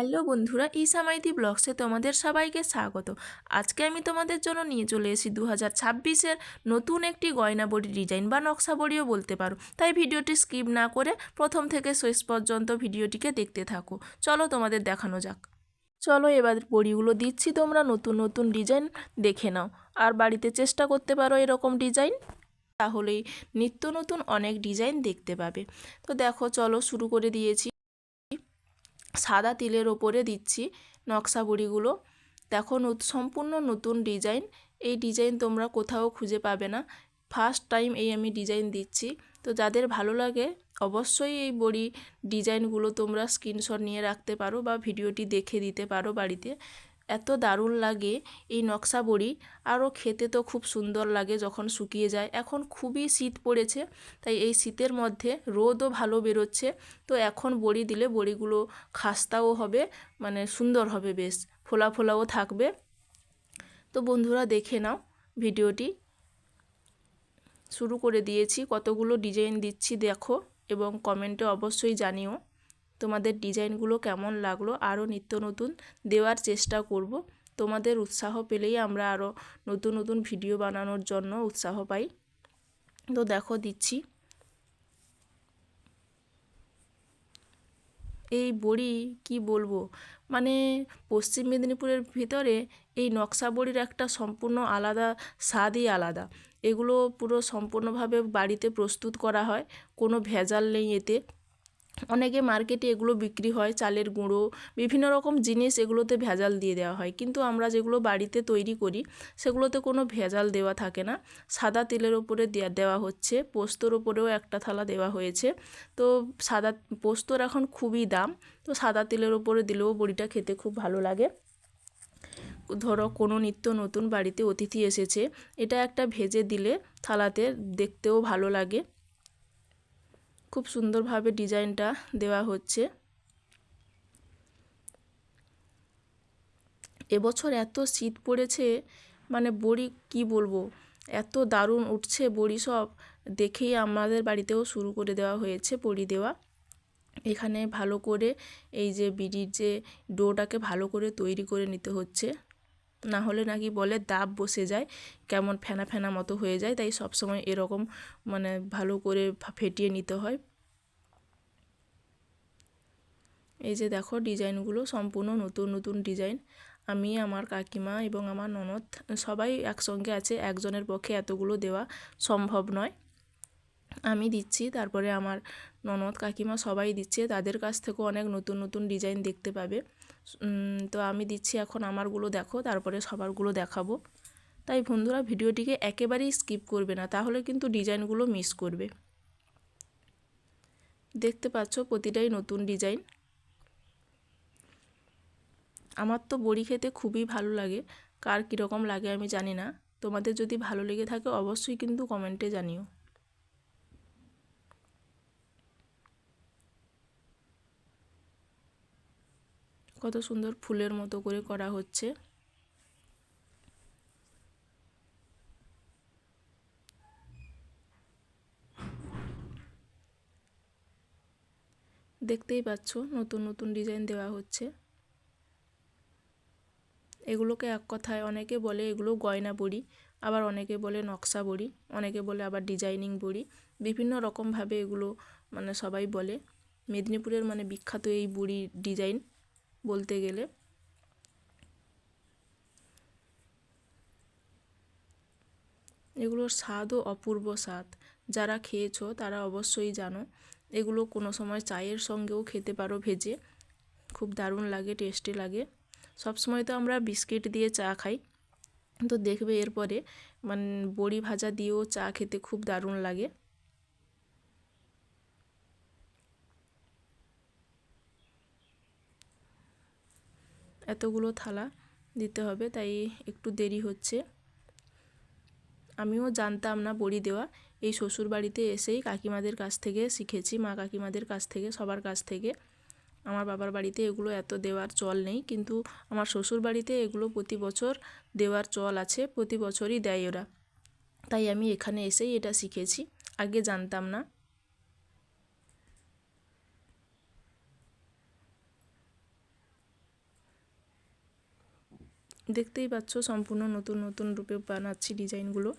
Hello বন্ধুরা ইসামাইতি ব্লগসে তোমাদের সবাইকে স্বাগত। আজকে আমি তোমাদের জন্য নিয়ে চলে এসেছি দু হাজার ছাব্বিশের নতুন একটি গয়না বড়ি ডিজাইন বা নকশা বড়িও বলতে পারো। তাই ভিডিওটি স্কিপ না করে প্রথম থেকে শেষ পর্যন্ত ভিডিওটিকে দেখতে থাকো। চলো তোমাদের দেখানো যাক। চলো এবার বড়িগুলো দিচ্ছি তোমরা, নতুন নতুন ডিজাইন দেখে নাও। আর বাড়িতে চেষ্টা করতে পারো এরকম ডিজাইন। তাহলেই নিত্য নতুন অনেক ডিজাইন দেখতে পাবে। তো দেখো, চলো শুরু করে দিয়েছি। সাদা তিলের ওপরে দিচ্ছি নকশা বড়িগুলো। দেখো সম্পূর্ণ নতুন ডিজাইন। এই ডিজাইন তোমরা কোথাও খুঁজে পাবে না। ফার্স্ট টাইম এই আমি ডিজাইন দিচ্ছি। তো যাদের ভালো লাগে, অবশ্যই এই বড়ি ডিজাইনগুলো তোমরা স্ক্রিনশট নিয়ে রাখতে পারো বা ভিডিওটি দেখে দিতে পারো বাড়িতে। এত দারুণ লাগে এই নকশা বড়ি। আরও খেতে তো খুব সুন্দর লাগে যখন শুকিয়ে যায়। এখন খুবই শীত পড়েছে, তাই এই শীতের মধ্যে রোদও ভালো বেরোচ্ছে। তো এখন বড়ি দিলে বড়িগুলো খাস্তাও হবে মানে সুন্দর হবে বেশ, ফোলা ফোলাও থাকবে। তো বন্ধুরা দেখে নাও ভিডিওটি। শুরু করে দিয়েছি, কতগুলো ডিজাইন দিচ্ছি দেখো এবং কমেন্টে অবশ্যই জানিও। তোমাদের ডিজাইনগুলো কেমন লাগল আরও নিত্য নতুন দেওয়ার চেষ্টা করব। তোমাদের উৎসাহ পেলেই আমরা আরও নতুন নতুন ভিডিও বানানোর জন্য উৎসাহ পাই। তো দেখো দিচ্ছি। এই বড়ি কি বলব? মানে পশ্চিম মেদিনীপুরের ভিতরে এই নকশা বড়ির একটা সম্পূর্ণ আলাদা স্বাদই আলাদা। এগুলো পুরো সম্পূর্ণভাবে বাড়িতে প্রস্তুত করা হয়, কোনো ভেজাল নেই এতে। অনেকে মার্কেটে এগুলো বিক্রি হয়, চালের গুঁড়ো, বিভিন্ন রকম জিনিস এগুলোতে ভেজাল দিয়ে দেওয়া হয়। কিন্তু আমরা যেগুলো বাড়িতে তৈরি করি, সেগুলোতে কোনো ভেজাল দেওয়া থাকে না। সাদা তেলের ওপরে দেওয়া দেওয়া হচ্ছে, পোস্তর ওপরেও একটা থালা দেওয়া হয়েছে। তো সাদা, পোস্তর এখন খুবই দাম, তো সাদা তেলের ওপরে দিলেও বড়িটা খেতে খুব ভালো লাগে। ধরো কোনো নিত্য নতুন বাড়িতে অতিথি এসেছে, এটা একটা ভেজে দিলে থালাতে দেখতেও ভালো লাগে। খুব সুন্দরভাবে ডিজাইনটা দেওয়া হচ্ছে। এবছর এত শীত পড়েছে মানে বড়ি কি বলব? এত দারুণ উঠছে বড়ি সব, দেখেই আমাদের বাড়িতেও শুরু করে দেওয়া হয়েছে বড়ি দেওয়া। এখানে ভালো করে এই যে বিড়ির যে ডোটাকে ভালো করে তৈরি করে নিতে হচ্ছে। না হলে নাকি বলে দাব বসে যায়, কেমন ফেনা ফেনা মতো হয়ে যায়, তাই সবসময় এরকম মানে ভালো করে ফেটিয়ে নিতে হয়। এই যে দেখো ডিজাইনগুলো, সম্পূর্ণ নতুন নতুন ডিজাইন। আমি, আমার কাকিমা এবং আমার ননদ, সবাই একসঙ্গে আছে, একজনের পক্ষে এতগুলো দেওয়া সম্ভব নয়। আমি দিচ্ছি, তারপরে আমার ননদ, কাকিমা সবাই দিচ্ছে, তাদের কাছ থেকেও অনেক নতুন নতুন ডিজাইন দেখতে পাবে। তো আমি দিচ্ছি এখন আমারগুলো দেখো, তারপরে সবারগুলো দেখাবো। তাই বন্ধুরা ভিডিওটিকে একেবারেই স্কিপ করবে না, তাহলে কিন্তু ডিজাইনগুলো মিস করবে। দেখতে পাচ্ছ প্রতিটাই নতুন ডিজাইন। আমার তো বড়ি খেতে খুবই ভালো লাগে, কার কীরকম লাগে আমি জানি না। তোমাদের যদি ভালো লেগে থাকে অবশ্যই কিন্তু কমেন্টে জানিও। কত সুন্দর ফুলের মতো করে করা হচ্ছে। দেখতেই পাচ্ছ, নতুন নতুন ডিজাইন দেওয়া হচ্ছে। এগুলোকে এক কথায় অনেকে বলে এগুলো গয়না বড়ি, আবার অনেকে বলে নকশা বড়ি, অনেকে বলে আবার ডিজাইনিং বড়ি। বিভিন্ন রকমভাবে এগুলো মানে সবাই বলে। মেদিনীপুরের মানে বিখ্যাত এই বুড়ি ডিজাইন। বলতে গেলে। এগুলোর স্বাদও অপূর্ব স্বাদ। যারা খেয়েছো তারা অবশ্যই জানো, এগুলো কোনো সময় চায়ের সঙ্গেও খেতে পারো ভেজে। খুব দারুণ লাগে, টেস্টি লাগে। সবসময় তো আমরা বিস্কিট দিয়ে চা খাই। তো দেখবে এরপরে মানে বড়ি ভাজা দিয়েও চা খেতে খুব দারুণ লাগে। এতগুলো থালা দিতে হবে, তাই একটু দেরি হচ্ছে। আমিও জানতাম না বড়ি দেওয়া। এই শ্বশুর বাড়িতে এসেই কাকিমাদের কাছ থেকে শিখেছি, মা কাকিমাদের কাছ থেকে, সবার কাছ থেকে। আমার বাবার বাড়িতে এগুলো এত দেওয়ার চল নেই, কিন্তু আমার শ্বশুর বাড়িতে এগুলো প্রতি বছর দেওয়ার চল আছে, প্রতি বছরই দেয় ওরা। তাই আমি এখানে এসেই এটা শিখেছি। আগে জানতাম না। দেখতেই পাচ্ছ সম্পূর্ণ নতুন নতুন রূপে বানাচ্ছি ডিজাইনগুলো।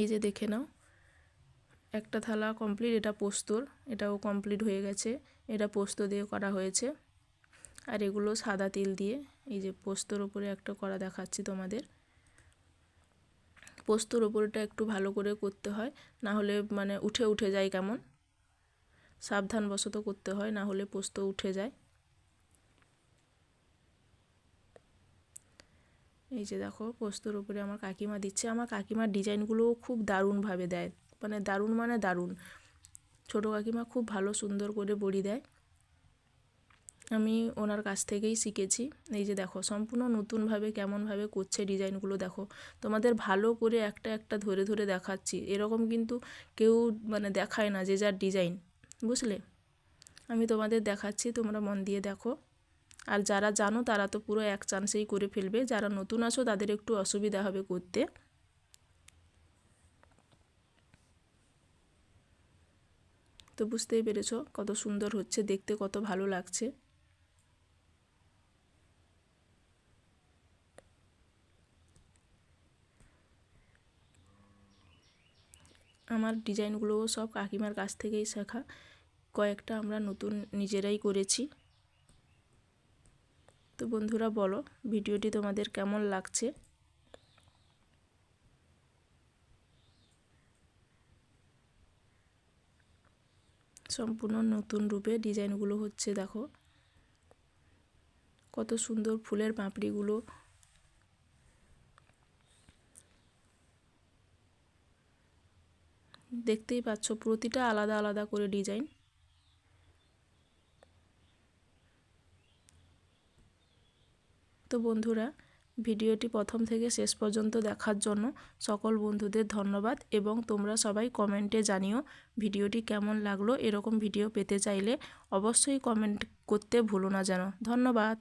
এই যে দেখে নাও, একটা থালা কমপ্লিট এটা পোস্তর, এটাও কমপ্লিট হয়ে গেছে, এটা পোস্ত দিয়ে করা হয়েছে। আর এগুলো সাদা তিল দিয়ে, এই যে পোস্তর ওপরে একটা করা দেখাচ্ছি তোমাদের। পোস্তর ওপরটা একটু ভালো করে করতে হয়, না হলে মানে উঠে উঠে যায় কেমন? সাবধানবশত করতে হয়, না হলে পোস্ত উঠে যায়। এই যে দেখো, পোস্তর উপরে আমার কাকিমা দিচ্ছে। আমার কাকিমার ডিজাইনগুলোও খুব দারুণভাবে দেয়। মানে দারুণ মানে দারুণ। ছোটো কাকিমা খুব ভালো সুন্দর করে বড়ি দেয়। আমি ওনার কাছ থেকেই শিখেছি। এই যে দেখো, সম্পূর্ণ নতুনভাবে কেমনভাবে করছে ডিজাইনগুলো দেখো। তোমাদের ভালো করে একটা একটা ধরে ধরে দেখাচ্ছি। এরকম কিন্তু কেউ মানে দেখায় না যে যার ডিজাইন। বুঝলে? আমি তোমাদের দেখাচ্ছি, তোমরা মন দিয়ে দেখো। আর যারা জানো, তারা তো পুরো এক চান্সেই করে ফেলবে। যারা নতুন আছো, তাদের একটু অসুবিধা হবে করতে। তো বুঝতেই পেরেছ কত সুন্দর হচ্ছে, দেখতে কত ভালো লাগছে। আমার ডিজাইনগুলোও সব কাকিমার কাছ থেকেই শেখা। কয়েকটা আমরা নতুন নিজেরাই করেছি। তো বন্ধুরা বলো, ভিডিওটি তোমাদের কেমন লাগছে? সম্পূর্ণ নতুন রূপে ডিজাইনগুলো হচ্ছে দেখো। কত সুন্দর ফুলের পাপড়িগুলো। দেখতেই পাচ্ছ, প্রতিটা আলাদা আলাদা করে ডিজাইন। বন্ধুরা, ভিডিওটি প্রথম থেকে শেষ পর্যন্ত দেখার জন্য সকল বন্ধুদের ধন্যবাদ এবং তোমরা সবাই কমেন্টে জানিও ভিডিওটি কেমন লাগল। এরকম ভিডিও পেতে চাইলে অবশ্যই কমেন্ট করতে ভুলো না যেন। ধন্যবাদ।